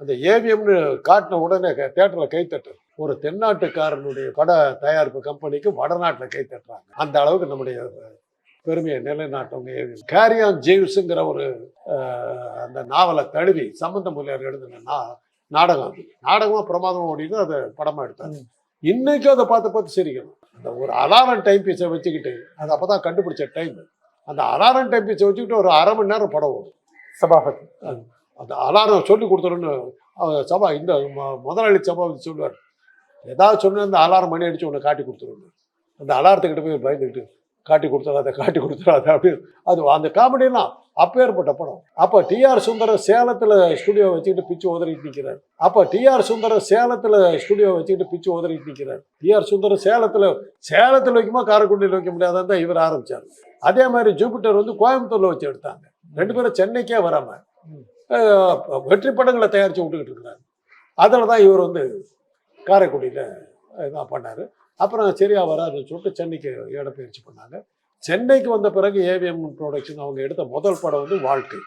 அந்த ஏவிஎம்னு காட்டின உடனே தேட்டரில் கைத்தட்டு ஒரு தென்னாட்டுக்காரனுடைய பட தயாரிப்பு கம்பெனிக்கு வடநாட்டில் கைத்தட்டுறாங்க அந்த அளவுக்கு நம்முடைய பெருமையை நிலைநாட்டவங்க ஏவிஎம். கேரியான் ஜேம்ஸுங்கிற ஒரு அந்த நாவலை தழுவி சம்பந்த மொழியார் எழுதின நா நாடகம் அது. நாடகமாக பிரமாதமாக ஓடிது அதை படமாக எடுத்தாங்க இன்னைக்கும் அதை பார்த்து பார்த்து சிரிக்கணும். அந்த ஒரு அலாரம் டைம் பீஸை வச்சுக்கிட்டு அது அப்போ தான் கண்டுபிடிச்ச டைம். அந்த அலாரம் டைம் பீஸை வச்சுக்கிட்டு ஒரு அரை மணி நேரம் படம் ஓடும். சபாபதி. அந்த அலாரம் சொல்லி கொடுத்துருன்னு சபா இந்த ம- முதலாளி சபாபதி சொல்லுவார். ஏதாவது சொன்னா அந்த அலாரம் மணி அடிச்சு உன்னை காட்டி கொடுத்துருன்னு அந்த அலாரத்துக்கிட்ட போய் பயந்துக்கிட்டு காட்டி கொடுத்துடாத காட்டி கொடுத்துடாத அப்படின்னு அது அந்த காமெடியெல்லாம் அப்பேற்பட்ட படம். அப்போ டிஆர் சுந்தர சேலத்தில் ஸ்டுடியோ வச்சுக்கிட்டு பிச்சு உதறிட்டு நிற்கிறார் அப்போ டிஆர் சுந்தர சேலத்தில் ஸ்டுடியோ வச்சுக்கிட்டு பிச்சு உதறிட்டு நிற்கிறார் டிஆர் சுந்தர சேலத்தில் சேலத்தில் வைக்குமா காரைக்குடியில் வைக்க முடியாதான் தான் இவர் ஆரம்பிச்சார். அதே மாதிரி ஜூபிட்டர் வந்து கோயம்புத்தூரில் வச்சு எடுத்தாங்க. ரெண்டு பேரும் சென்னைக்கே வராமல் வெற்றி படங்களை தயாரித்து விட்டுக்கிட்டு இருக்கிறாங்க அதில் தான் இவர் வந்து காரைக்குடியில் இதான் பண்ணார். அப்புறம் சரியா வராதுன்னு சொல்லிட்டு சென்னைக்கு இடப்பெயர்ச்சி பண்ணாங்க. சென்னைக்கு வந்த பிறகு ஏவிஎம் ப்ரொடக்ஷன் அவங்க எடுத்த முதல் படம் வந்து வாழ்க்கை.